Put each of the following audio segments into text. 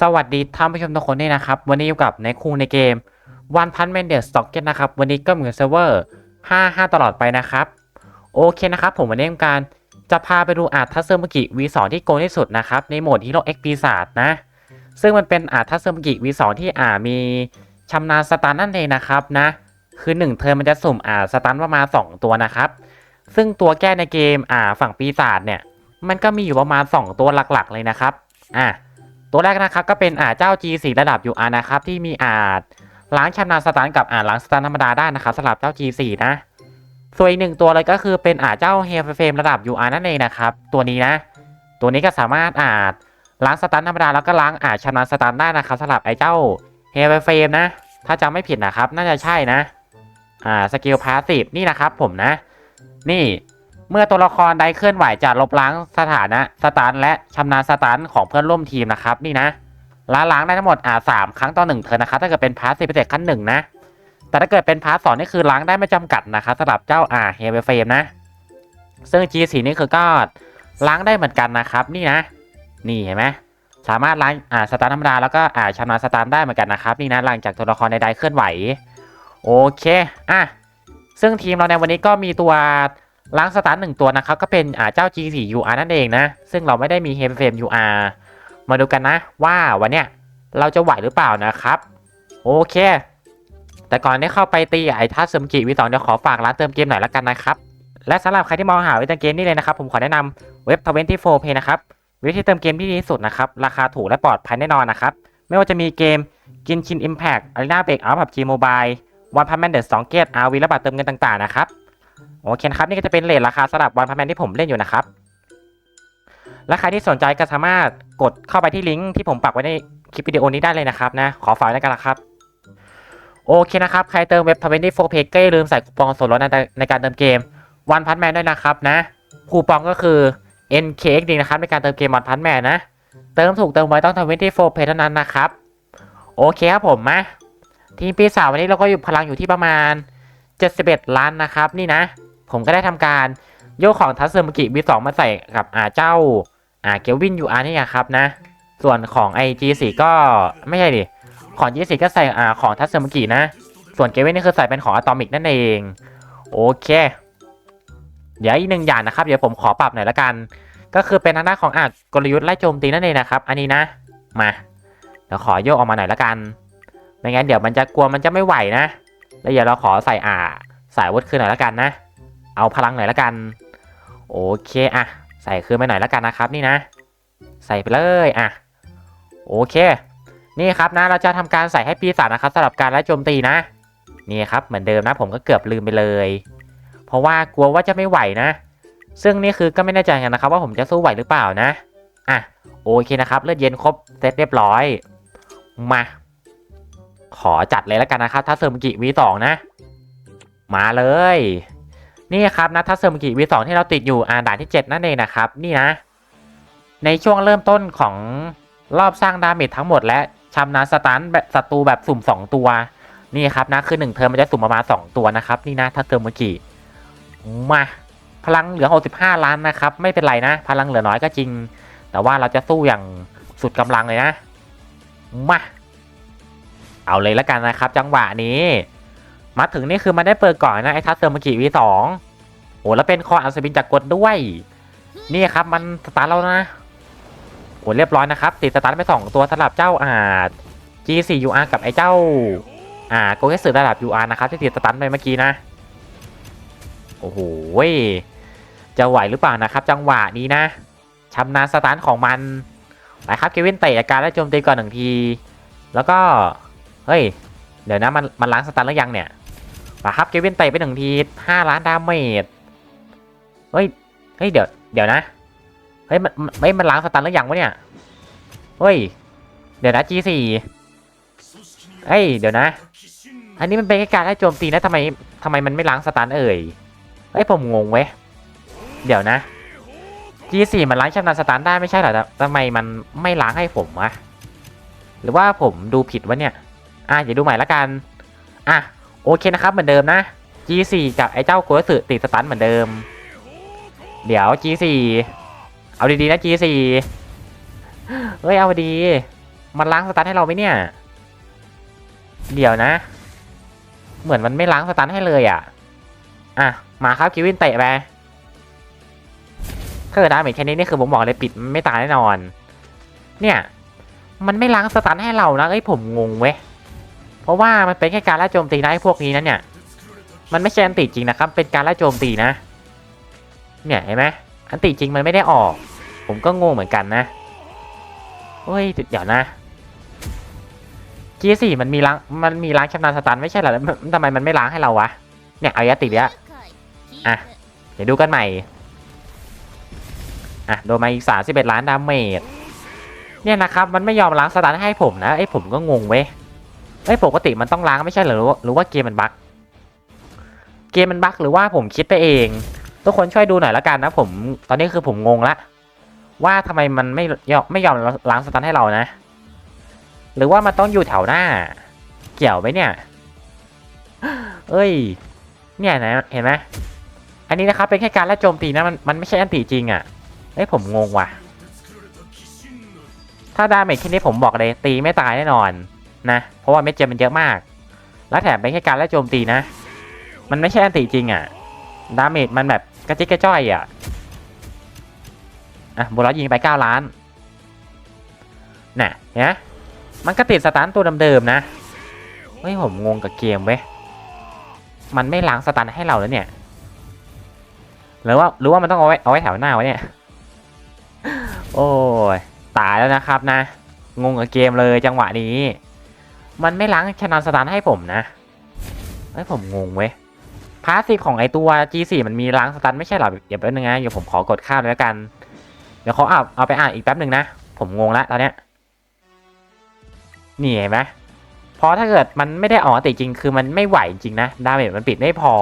สวัสดีท่านผู้ชมทุกคนด้วยนะครับ วันนี้อยู่กับในคูในเกม One Punch Man The Stocket นะครับ วันนี้ก็เหมือนเซิร์ฟเวอร์55 ตลอดไปนะครับ โอเคนะครับ ผมวันนี้การจะพาไปดูอาร์ทัสเซอร์มกิ V2 ที่โกงที่สุดนะครับ ในโหมดฮีโร่เอ็กปีศาจนะ ซึ่งมันเป็นอาร์ทัสเซอร์มกิ V2 ที่อ่ามีชำนาญสตันนั่นเองนะครับนะ คือ 1 เทอมมันจะสุ่มอ่าสตันประมาณ 2 ตัวนะครับ ซึ่งตัวแก้ในเกมอ่าฝั่งปีศาจเนี่ย มันก็มีอยู่ประมาณ 2 ตัวหลักๆเลยนะครับ อะ ตัวแรกนะครับก็เป็นอ่าเจ้า G4 ระดับ UR นะครับที่มีอาจล้างชำนาญสตันกับอ่าล้างสตันธรรมดาได้นะครับสำหรับเจ้า G4 นะส่วนอีกหนึ่งตัวเลยก็คือเป็นอ่าเจ้าเฮฟเฟมระดับ UR นั่นเองนะครับตัวนี้นะ ตัวนี้ก็สามารถอาจล้างสตันธรรมดาแล้วก็ล้างอาจชำนาญสตันได้นะครับสำหรับไอ้เจ้าเฮฟเฟมนะ ถ้าจำไม่ผิดนะครับ น่าจะใช่นะอ่าสกิลพาสซีฟนี่นะครับผมนะ นี่ เมื่อตัวละครใดเคลื่อนไหวจะลบล้างสถานะสตันและชำนาญสตันของเพื่อนร่วมทีมนะครับนี่นะล้างล้างได้ทั้งหมดอ่าสามครั้งต่อหนึ่งเทิร์นนะครับถ้าเกิดเป็นพาร์ทสิพิเศษขั้นหนึ่งนะ แต่ถ้าเกิดเป็นพาร์ทสองนี่คือล้างได้ไม่จำกัดนะครับสำหรับเจ้าอ่าเฮเวเฟมนะ ซึ่ง G4 นี่คือก็ล้างได้เหมือนกันนะครับ นี่นะ นี่เห็นไหมสามารถล้างอ่าสตันธรรมดาแล้วก็อ่าชำนาญสตันได้เหมือนกันนะครับนี่นะหลังจากตัวละครใดๆเคลื่อนไหว โอเคอะซึ่งทีมเราในวันนี้ก็มีตัว ล้างสตาร์ทหนึ่งตัวนะครับ ก็เป็นเจ้า G4 UR นั่นเองนะ ซึ่งเราไม่ได้มี h f m UR มาดูกันนะ ว่าวันเนี้ยเราจะไหวหรือเปล่านะครับ โอเค แต่ก่อนที่เข้าไปตีไอ้ท่าเสริมกิวิสองเดี๋ยวขอฝากร้านเติมเกมหน่อยละกันนะครับ และสำหรับใครที่มองหาวิธีเติมเกมนี่เลยนะครับ ผมขอแนะนำเว็บ24 Play นะครับวิธีเติมเกมที่ดีที่สุดนะครับ ราคาถูกและปลอดภัยแน่นอนนะครับ ไม่ว่าจะมีเกมกินชิน Impact Arena Break Out PUBG Mobile One Punch Man The Song Gate RV และบัตรเติมเงินต่างๆนะครับ โอเคนะครับนี่ก็จะเป็นเลทราคาสำหรับวันพันแมนที่ผมเล่นอยู่นะครับ และใครที่สนใจก็สามารถกดเข้าไปที่ลิงก์ที่ผมปักไว้ในคลิปวิดีโอนี้ได้เลยนะครับนะ ขอฝากไว้ด้วยกันนะครับ โอเคนะครับ ใครเติมเว็บ24 Pay ก็อย่าลืมใส่คูปองส่วนลดในการเติมเกมวันพันแมนด้วยนะครับนะคูปองก็คือ NKXD นะครับในการเติมเกมวันพันแมนนะ เติมถูกเติมไว้ต้อง24 Pay เพเท่านั้นนะครับ โอเคครับผมมาทีมปีศาจวันนี้เราก็อยู่พลังอยู่ที่ประมาณ 71 ล้านนะครับ นี่นะ ผมก็ได้ทำการโยกของทัสเซอร์มกิวีสองมาใส่กับอ่าเจ้าอ่าเกลวินยูอาร์นี่ครับนะ ส่วนของไอจีสีก็ไม่ใช่ดิ ของจีสีก็ใส่อ่าของทัสเซอร์มกินะ ส่วนเกลวินนี่คือใส่เป็นของอะตอมิกนั่นเอง โอเค เดี๋ยวอีกหนึ่งอย่างนะครับ เดี๋ยวผมขอปรับหน่อยละกัน ก็คือเป็นทางด้านของอ่ากลยุทธ์ไล่โจมตีนั่นเองนะครับ อันนี้นะ มา เดี๋ยวขอโยกออกมาหน่อยละกัน ไม่งั้นเดี๋ยวมันจะกลัวมันจะไม่ไหวนะ แล้วเดี๋ยวเราขอใส่อ่าสายวุฒคืนหน่อยละกันนะ เอาพลังหน่อยละกัน โอเคอะใส่คืนไปหน่อยละกันนะครับนี่นะ ใส่ไปเลยอะโอเค นี่ครับนะเราจะทำการใส่ให้ปีศาจนะครับสำหรับการไล่โจมตีนะ นี่ครับเหมือนเดิมนะผมก็เกือบลืมไปเลย เพราะว่ากลัวว่าจะไม่ไหวนะ ซึ่งนี่คือก็ไม่แน่ใจกันนะครับ ว่าผมจะสู้ไหวหรือเปล่านะอะโอเคนะครับเลือดเย็นครบเสร็จเรียบร้อยมา ขอจัดเลยแล้วกันนะครับถ้าเซอร์มกิวีสองนะ มาเลย นี่ครับนะถ้าเซอร์มกิวีสองที่เราติดอยู่อ่าด่านที่ 7 นั่นเองนะครับ นี่นะ ในช่วงเริ่มต้นของรอบสร้างดาเมจทั้งหมด และชำนาญสตันแบบศัตรูแบบสุ่ม 2 ตัว นี่ครับนะคือ 1 เทอมมันจะสุ่มประมาณ 2 ตัวนะครับ นี่นะถ้าเซอร์มกิมาพลังเหลือ 65 ล้านนะครับ ไม่เป็นไรนะ พลังเหลือน้อยก็จริง แต่ว่าเราจะสู้อย่างสุดกำลังเลยนะ มา เอาเลยแล้วกันนะครับ จังหวะนี้ มาถึงนี่คือมันได้เปิดก่อนนะไอ้ทัสเซอร์มากิวีสองโอ้แล้วเป็นคออัลสบินจากกดด้วย นี่ครับมันสตาร์ทแล้วนะโอ้เรียบร้อยนะครับติดสตาร์ทไปสองตัวสำหรับเจ้าอ่า G4UR กับไอ้เจ้า อ่าโกเกสึระดับ UR นะครับที่ติดสตาร์ทไปเมื่อกี้นะ โอ้โหจะไหวหรือเปล่านะครับ จังหวะนี้นะชำนาญสตาร์ทของมันไปครับเควินเตะอาการและโจมตีก่อนหนึ่งที แล้วก็ เฮ้ย เดี๋ยวนะมันมันล้างสตันแล้วยังเนี่ยป่ะครับเกวินเตะไปหนึ่งทีห้าล้านดาเมจเฮ้ย เฮ้ยเดี๋ยวเดี๋ยวนะ เฮ้ยมันไม่มันล้างสตันแล้วยังวะเนี่ย เฮ้ย เดี๋ยวนะ G4 เฮ้ยเดี๋ยวนะ อันนี้มันเป็นแค่การให้โจมตีนะทำไมทำไมมันไม่ล้างสตันเอ่ย เฮ้ยผมงงเว้ย เดี๋ยวนะ G4 มันล้างชำนาญสตันได้ไม่ใช่เหรอทำไมมันไม่ล้างให้ผมวะหรือว่าผมดูผิดวะเนี่ย อะเดี๋ยวดูใหม่ละกัน อะโอเคนะครับเหมือนเดิมนะ G4 กับไอ้เจ้าโกสึติดสตันเหมือนเดิม เดี๋ยว G4 เอาดีๆนะ G4 เฮ้ยเอาดีมันล้างสตันให้เราไหมเนี่ย เดี๋ยวนะ เหมือนมันไม่ล้างสตันให้เลยอะ อะมาครับคิวินเตะไปถ้าเกิดดาเมจแค่นี้นี่คือผมบอกเลยปิดไม่ตายแน่นอน เนี่ย มันไม่ล้างสตันให้เรานะเอ้ยผมงงเว้ย เพราะว่ามันเป็นแค่การล่าโจมตีนะไอ้พวกนี้นะเนี่ยมันไม่ใช่อันติจริงนะครับ เป็นการล่าโจมตีนะ เนี่ยเห็นไหมอันติจริงมันไม่ได้ออก ผมก็งงเหมือนกันนะเฮ้ยเดี๋ยวนะ G4 มันมีล้างมันมีล้างชำนาญสตันไม่ใช่หรอแล้วทำไมมันไม่ล้างให้เราวะ เนี่ยเอายาติดแล้วอะ เดี๋ยวดูกันใหม่ อะ โดนมาอีกสามสิบเอ็ดล้านดาเมจ เนี่ยนะครับ มันไม่ยอมล้างสตาร์ทให้ผมนะไอ้ผมก็งงเว้ย ไอ้ยปกติมันต้องล้างไม่ใช่เหรอหรือว่าหรือว่าเกมมันบั๊กเกมมันบั๊กหรือว่าผมคิดไปเอง ทุกคนช่วยดูหน่อยละกันนะ ผมตอนนี้คือผมงงละว่าทำไมมันไม่ยอมไม่ยอมล้างสตาร์ทให้เรานะ หรือว่ามันต้องอยู่แถวหน้า เกี่ยวไหมเนี่ย เอ้ย เนี่ยนะเห็นไหมอันนี้นะครับเป็นแค่การไล่โจมตีนะมันมันไม่ใช่อันติจริงอะ่ะเอ้ยผมงงว่ะ ถ้าดาเมจแค่นี้ผมบอกเลยตีไม่ตายแน่นอน นะ เพราะว่าเม็ดเจมมันเยอะมาก แล้วแถมเป็นแค่การไล่โจมตีนะ มันไม่ใช่อันติจริงอะ่ะ ดาเมจมันแบบกระจิกกระจ้อยอะ่ะ อะบุรอยิงไปเก้าล้าน น่ะเนไหมมันก็ติดสตาร์ตัวเดิมๆนะเฮ้ยผมงงกับเกมเว้ย มันไม่ล้างสตันให้เราแล้วเนี่ย หรือว่าหรือว่ามันต้องเอาไว้เอาไว้แถวหน้าไวะเนี่ย โอ้ยตายแล้วนะครับนะ งงกับเกมเลยจังหวะนี้ มันไม่ล้างชนะสตันให้ผมนะเฮ้ยผมงงเว้ยพาสซีฟของไอตัว G4 มันมีล้างสตันไม่ใช่หรอเดี๋ยวแป๊บนึงนะเดี๋ยวผมขอกดข้ามเลยแล้วกัน เดี๋ยวเขาเอาเอาไปอ่านอีกแป๊บนึงนะ ผมงงแล้วตอนเนี้ยนี่เห็นไหมพราะถ้าเกิดมันไม่ได้ออกติจริงคือมันไม่ไหวจริงนะ ดาเมจมันปิดไม่พอ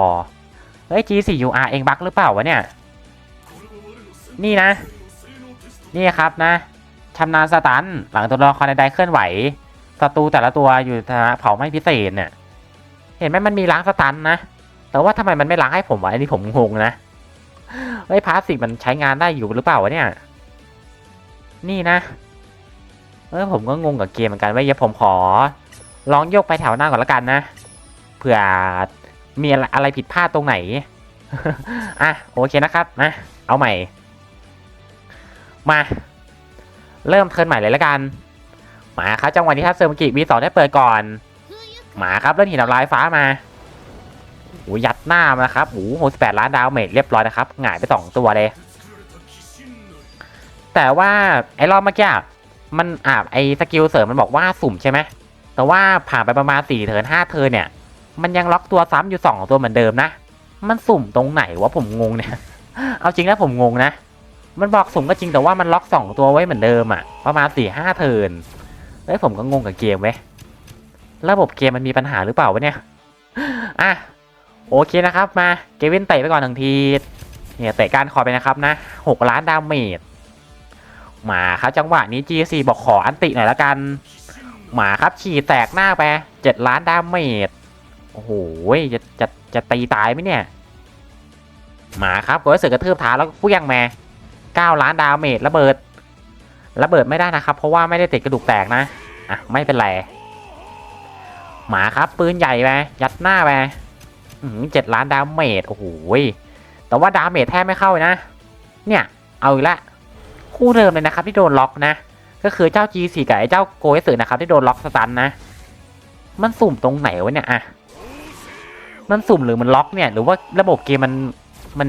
เฮ้ย G4UR เองบั๊กหรือเปล่าวะเนี่ย นี่นะ นี่ครับนะชำนาญสตันหลังตัวละครใดๆเคลื่อนไหว ศัตรูแต่ละตัวอยู่ฐานะเผาไม่พิเศษเนี่ย เห็นไหมมันมีล้างสตันนะ แต่ว่าทำไมมันไม่ล้างให้ผมวะอันนี้ผมงงนะเฮ้พาสซีฟมันใช้งานได้อยู่หรือเปล่าวะเนี่ย นี่นะ เออผมก็งงกับเกมเหมือนกันว่าเดี๋ยวผมขอ ลองโยกไปแถวหน้าก่อนละกันนะเผื่อมีอะไรผิดพลาดตรงไหน อะโอเคนะครับนะเอาใหม่ มา เริ่มเทิร์นใหม่เลยละกัน มาครับจังหวะนี้ถ้าเซอร์มกิบีสองได้เปิดก่อนหมาครับเล่นหินทำลายฟ้ามาโอ้ยยัดหน้ามานะครับโอ้โหสิบแปดล้านดาวเมจเรียบร้อยนะครับหงายไปสองตัวเลย แต่ว่าไอ้รอบเมื่อกี้มันอ่าไอ้สกิลเสริมมันบอกว่าสุ่มใช่ไหมแต่ว่าผ่านไปประมาณสี่เทิร์นห้าเทิร์นเนี่ย มันยังล็อกตัวซ้ำอยู่สองตัวเหมือนเดิมนะ มันสุ่มตรงไหนวะผมงงเนี่ย เอาจริงนะผมงงนะ มันบอกสุ่มก็จริงแต่ว่ามันล็อกสองตัวไว้เหมือนเดิมอะประมาณสี่ห้าเทิร์น เฮ้ยผมก็งงกับเกมเว้ยระบบเกมมันมีปัญหาหรือเปล่าวะเนี่ย อะ โอเคนะครับมาเกวินเตะไปก่อนหนึ่งที เนี่ยเตะการคอไปนะครับนะหกล้านดาเมจหมาครับจังหวะนี้ G4 บอกขออันติหน่อยละกัน หมาครับฉีดแตกหน้าไปเจ็ดล้านดาเมจโอ้โหจะจะจะตีตายไหมเนี่ย หมาครับก็เสือกระทืบเท้าแล้วก็ผู้ยังแม่เก้าล้านดาเมจระเบิด ระเบิดไม่ได้นะครับ เพราะว่าไม่ได้ติดกระดูกแตกนะอะไม่เป็นไรหมาครับปืนใหญ่ไปยัดหน้าไปเจ็ดล้านดาเมจโอ้โหแต่ว่าดาเมจแทบไม่เข้านะ เนี่ย เอาอีกละคู่เดิมเลยนะครับ ที่โดนล็อกนะ ก็คือเจ้า G4 กับไอ้เจ้าโกเอสึนะครับ ที่โดนล็อกสตันนะ มันสุ่มตรงไหนวะเนี่ยอะมันสุ่มหรือมันล็อกเนี่ย หรือว่าระบบเกมมันมัน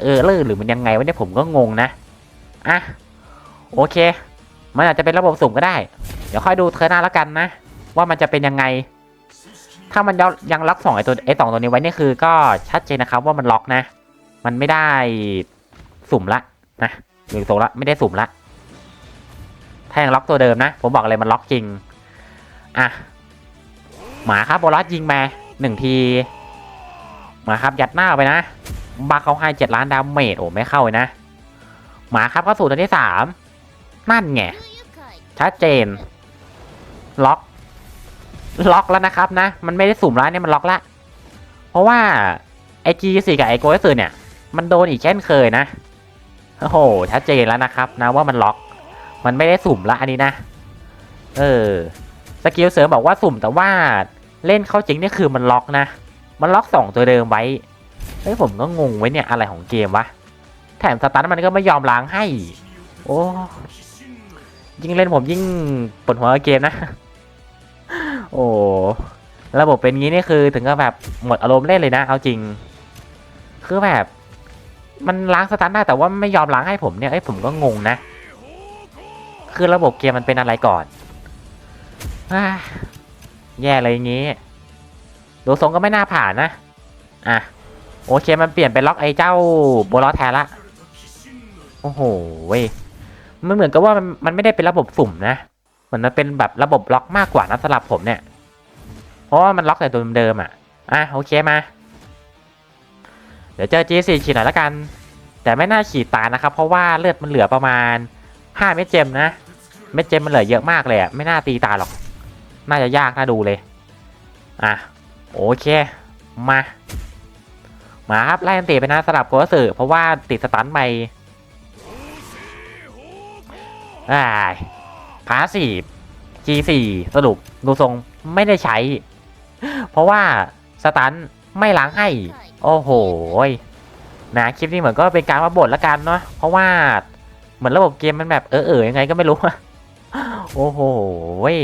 เออเลอร์หรือมันยังไงวะเนี่ยผมก็งงนะ อะ โอเค มันอาจจะเป็นระบบสุ่มก็ได้ เดี๋ยวค่อยดูเทอร์นาแล้วกันนะ ว่ามันจะเป็นยังไง ถ้ามันยังยงล็อกสองไอตัวไอสองตัวนี้ไว้นี่คือก็ชัดเจนนะครับว่ามันล็อกนะ มันไม่ได้สุ่มละนะหรือโซละไม่ได้สุ่มละ ถ้ายังล็อกตัวเดิมนะ ผมบอกเลยมันล็อกจริง อะ หมาครับโบลัสยิงมาหนึ่งทีหมาครับยัดหน้าไปนะบาเขาให้เจ็ดล้านดาเมจโอ้ไม่เข้าเลยนะ หมาครับเข้าสู่ตัวที่สาม นั่นไงชัดเจน ล็อก ล็อกแล้วนะครับนะ มันไม่ได้สุ่มแล้วเนี่ยมันล็อกละ เพราะว่าไอจีสี่กับไอโกเอสเนี่ย มันโดนอีกเช่นเคยนะ โอ้โห ชัดเจนแล้วนะครับนะว่ามันล็อก มันไม่ได้สุ่มละอันนี้นะ เออ สกิลเสริมบอกว่าสุ่มแต่ว่าเล่นเข้าจริงนี่คือมันล็อกนะ มันล็อกสองตัวเดิมไว้ เฮ้ยผมก็งงไว้เนี่ยอะไรของเกมวะ แถมสตาร์ทมันก็ไม่ยอมล้างให้ โอ้ ยิ่งเล่นผมยิ่งปวดหัวเกมนะ โอ้ระบบเป็นงี้นี่คือถึงกับแบบหมดอารมณ์เล่นเลยนะ เอาจริง คือแบบ มันล้างสตาร์ทได้แต่ว่าไม่ยอมล้างให้ผมเนี่ยไอ้ผมก็งงนะ คือระบบเกมมันเป็นอะไรก่อนอแย่เลยอย่างงี้ดูทรงก็ไม่น่าผ่านนะ อะ โอเคมันเปลี่ยนเป็นล็อกไอ้เจ้าโบลอสแทนละ โอ้โหเว้ย มันเหมือนกับว่ามันมันไม่ได้เป็นระบบสุ่มนะ เหมือนมันเป็นแบบระบบล็อกมากกว่านะสำหรับผมเนี่ย เพราะว่ามันล็อกแต่ตัวเดิมอะ อะโอเคมา เดี๋ยวเจอ G4 ฉีดหน่อยละกัน แต่ไม่น่าฉีดตายนะครับ เพราะว่าเลือดมันเหลือประมาณ5เม็ดเจมนะ เม็ดเจมมันเหลือเยอะมากเลยอะ ไม่น่าตีตาหรอก น่าจะยากน่าดูเลย อะโอเค มา มาครับไล่อันตีไปนะสลับโกสึเพราะว่าติดสตันไป อ่าพาสี G4 สรุปดูทรงไม่ได้ใช้ เพราะว่าสตันไม่ล้างให้ โอ้โหยนะคลิปนี้เหมือนก็เป็นการมาบ่นละกันเนาะเพราะว่าเหมือนระบบเกมมันแบบเออเออยังไงก็ไม่รู้โอ้โหย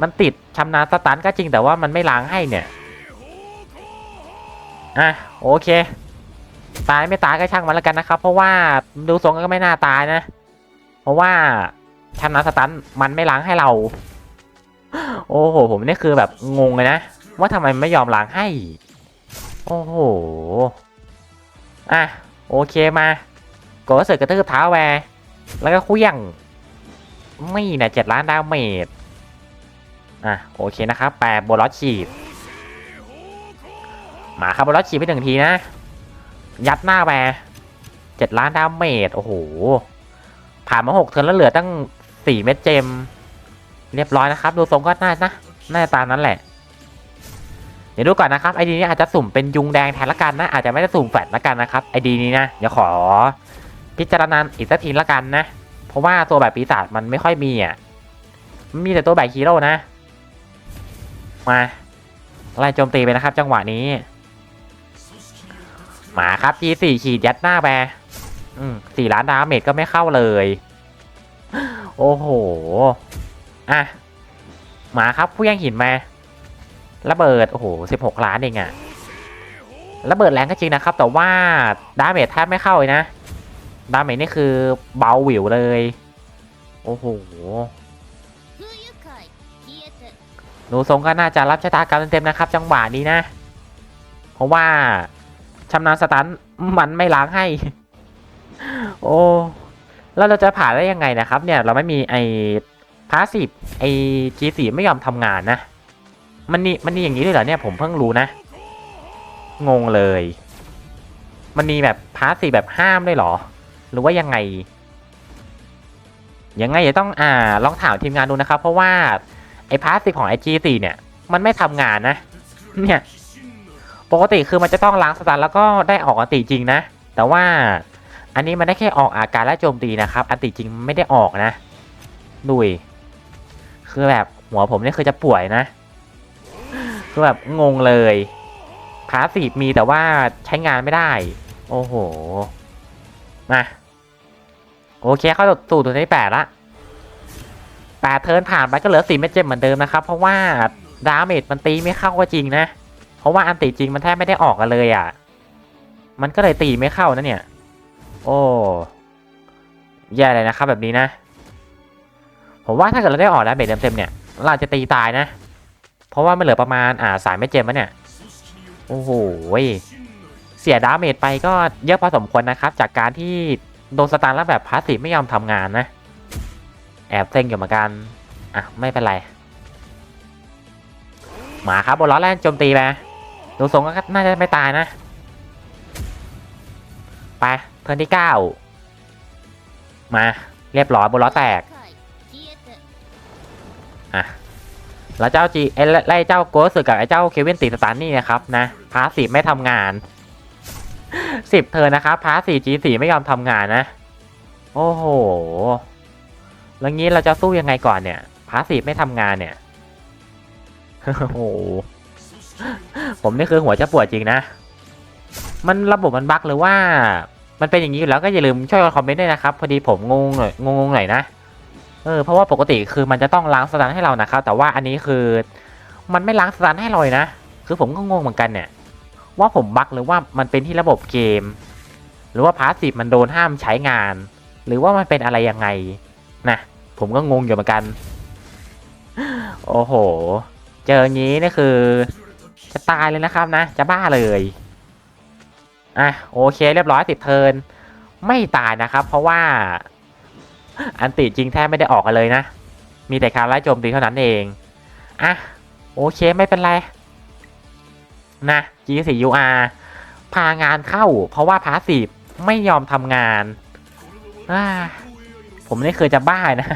มันติดชำนาญสตันก็จริงแต่ว่ามันไม่ล้างให้เนี่ยอะโอเค ตายไม่ตายก็ช่างมันล้วกันนะครับ เพราะว่าดูทรงก็ไม่น่าตายนะ ราะว่าชำนาญสตันมันไม่ล้างให้เรา โอ้โห ผมนี่คือแบบงงเลยนะ ว่าทำไมไม่ยอมล้างให้ โอ้โห อะ โอเคมากดเสือกระตือเท้าแวร์แล้วก็คุยงไม่นะเจ็ดล้านดาวเมจอะ โอเคนะครับแปดบลอสฉีดหมาคร์บบอนฉีดไปหนึ่งทีนะ ยัดหน้าแวร์เจ็ดล้านดาวเมจโอ้โห ผ่านมาหกเทิร์นแล้วเหลือตั้งสี่เม็ดเจม เรียบร้อยนะครับ ดูทรงก็น่านะน่าตามนั้นแหละ เดี๋ยวดูก่อนนะครับไอดีนี้อาจจะสุ่มเป็นยุงแดงแทนละกันนะ อาจจะไม่ได้สุ่มแฟดละกันนะครับไอดีนี้นะเดี๋ยวขอ พิจารณาอีกสักทีละกันนะ เพราะว่าตัวแบบปีศาจมันไม่ค่อยมีอะมันมีแต่ตัวแบบฮีโร่นะ มาไล่โจมตีไปนะครับ จังหวะนี้ มาครับ G4 ขีดยัดหน้าแบอืม สี่ล้านดาเมจก็ไม่เข้าเลย โอ้โห อะ มาครับผู้ยังหินมาระเบิด โอ้โหสิบหกล้านเองอะระเบิดแรงก็จริงนะครับ แต่ว่าดาเมจแทบไม่เข้าเลยนะ ดาเมจนี่คือเบาหวิวเลย โอ้โหหนูสงก็น่าจะรับชะตากรรมเต็มๆนะครับ จังหวะนี้นะ เพราะว่าชำนาญสตันมันไม่ล้างให้ โอ้แล้วเราจะผ่านได้ยังไงนะครับ เนี่ย เราไม่มีไอ้พาสซีฟไอ้ G4 ไม่ยอมทำงานนะ มันนี่มันนี่อย่างนี้เลยเหรอเนี่ยผมเพิ่งรู้นะ งงเลย มันมีแบบพาสซีฟแบบห้ามด้วยเหรอ หรือว่ายังไง ยังไงเดี๋ยวต้องอ่าลองถามทีมงานดูนะครับ เพราะว่าไอ้พาสซีฟของไอ G4 เนี่ย มันไม่ทำงานนะ เนี่ย ปกติคือมันจะต้องล้างสตาร์แล้วก็ได้ออกอันติจริงนะ แต่ว่า อันนี้มันได้แค่ออกอาการและโจมตีนะครับ อันติจริงไม่ได้ออกนะดุยคือแบบหัวผมนี่คือจะป่วยนะ คือแบบงงเลยพาสซีมีแต่ว่าใช้งานไม่ได้ โอ้โห มาโอเคเข้าสู่ตัวที่แปดละแปดเทิร์นผ่านไปก็เหลือสี่เม็ดเจมเหมือนเดิมนะครับ เพราะว่าดาเมจมันตีไม่เข้าก็จริงนะ เพราะว่าอันตีจริงมันแทบไม่ได้ออกกันเลยอะ มันก็เลยตีไม่เข้านะเนี่ย อ้แย่เลยนะครับแบบนี้นะ ผมว่าถ้าเกิดเราได้ออกดาเมจเต็มๆเนี่ยเราจะตีตายนะ เพราะว่ามันเหลือประมาณอ่าสามเม็ดเจมแล้เนี่ย โอ้โหเสียดาเมจไปก็เยอะพอสมควรนะครับ จากการที่โดนสตาร์แล้วแบบพาสซีฟไม่ยอมทำงานนะ แอบเซ็งอยู่เหมือนกัน อะ ไม่เป็นไร หมาครับบนล้อแล่นโจมตีไปดูทรงก็น่าจะไม่ตายนะ ไป ร์นที่เก้ามาเรียบร้อยบนล้อแตกอะแล้วเจ้าจีไล่เจ้าโกสึกกับไอ้เจ้าเควินตีสตาร์นี่นะครับนะพาสีไม่ทำงานสิบเธอนะครับพาสีจีสีไม่ยอมทำงานนะ โอ้โหแล้วงี้เราจะสู้ยังไงก่อนเนี่ยพาสีไม่ทำงานเนี่ยโอ้โหผมนี่คือหัวจะปวดจริงนะ มันระบบมันบั๊กหรือว่า มันเป็นอย่างนี้อยู่แล้วก็อย่าลืมช่วยกันคอมเมนต์ด้วยนะครับพอดีผมงงหน่อยงงๆหน่อยนะเออเพราะว่าปกติคือมันจะต้องล้างสตันให้เรานะครับแต่ว่าอันนี้คือ มันไม่ล้างสตันให้เลยนะ คือผมก็งงเหมือนกันเนี่ย ว่าผมบั๊กหรือว่ามันเป็นที่ระบบเกม หรือว่าพาสซีฟมันโดนห้ามใช้งาน หรือว่ามันเป็นอะไรยังไงนะผมก็งงอยู่เหมือนกัน โอ้โห เจออย่างนี้นี่คือ จะตายเลยนะครับนะ จะบ้าเลย อะโอเคเรียบร้อยติดเทินไม่ตายนะครับ เพราะว่า อันติจริงแทบไม่ได้ออกกันเลยนะ มีแต่การไล่โจมตีเท่านั้นเองอะโอเคไม่เป็นไร นะ G4UR พางานเข้า เพราะว่าพาสีไม่ยอมทำงานอ่าผมนี่เคยจะบ้านะ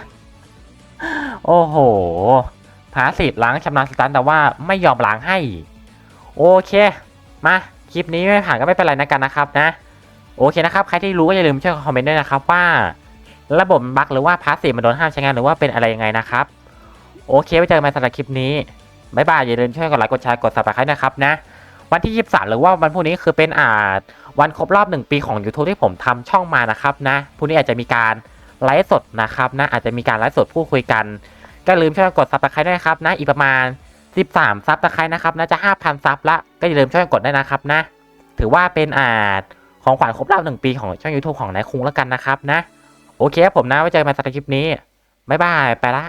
โอ้โหพาสีล้างชำนาญสตันแต่ว่าไม่ยอมล้างให้ โอเค มา คลิปนี้ไม่ผ่านก็ไม่เป็นไรนะกันนะครับนะ โอเคนะครับใครที่รู้ก็อย่าลืมช่วยคอมเมนต์ด้วยนะครับว่า ระบบบั๊กหรือว่าพาสซีฟมันโดนห้ามใช้งานหรือว่าเป็นอะไรยังไงนะครับโอเคไว้เจอกันใหม่สำหรับคลิปนี้บ๊ายบายอย่าลืมช่วยกดไลค์กดแชร์กด subscribe นะครับนะวันที่ 23 หรือว่าวันพรุ่งนี้คือเป็นอ่าวันครบรอบ 1 ปีของ YouTube ที่ผมทำช่องมานะครับนะพรุ่งนี้อาจจะมีการไลฟ์สดนะครับนะอาจจะมีการไลฟ์สดพูดคุยกันก็ลืมช่วยกด subscribe ด้วยครับนะอีกประมาณ 13 ซับตะไคร้นะครับน่าจะ 5,000 ซับละก็อย่าลืมช่วยกดได้นะครับนะ ถือว่าเป็นอ่าของขวัญครบรอบหนึ่งปีของช่อง YouTube ของนายคุงแล้วกันนะครับนะ โอเคครับผมนะไว้เจอกันใหม่สำหรับคลิปนี้บ๊ายบายไปละ